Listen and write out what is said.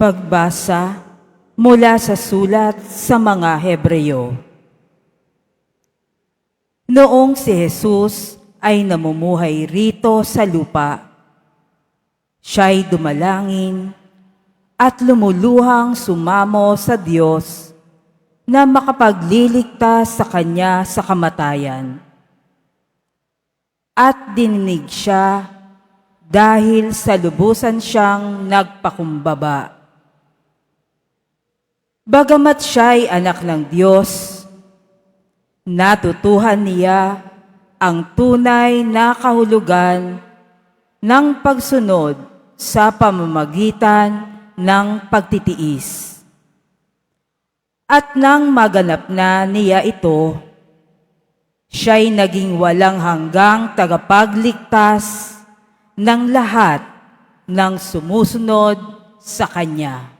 Pagbasa mula sa sulat sa mga Hebreyo. Noong si Jesus ay namumuhay rito sa lupa, siya'y dumalangin at lumuluhang sumamo sa Diyos na makapagliligtas sa Kanya sa kamatayan. At dininig siya dahil sa lubusan siyang nagpakumbaba. Bagamat siya'y anak ng Diyos, natutuhan niya ang tunay na kahulugan ng pagsunod sa pamamagitan ng pagtitiis. At nang maganap na niya ito, siya'y naging walang hanggang tagapagligtas ng lahat ng sumusunod sa Kanya.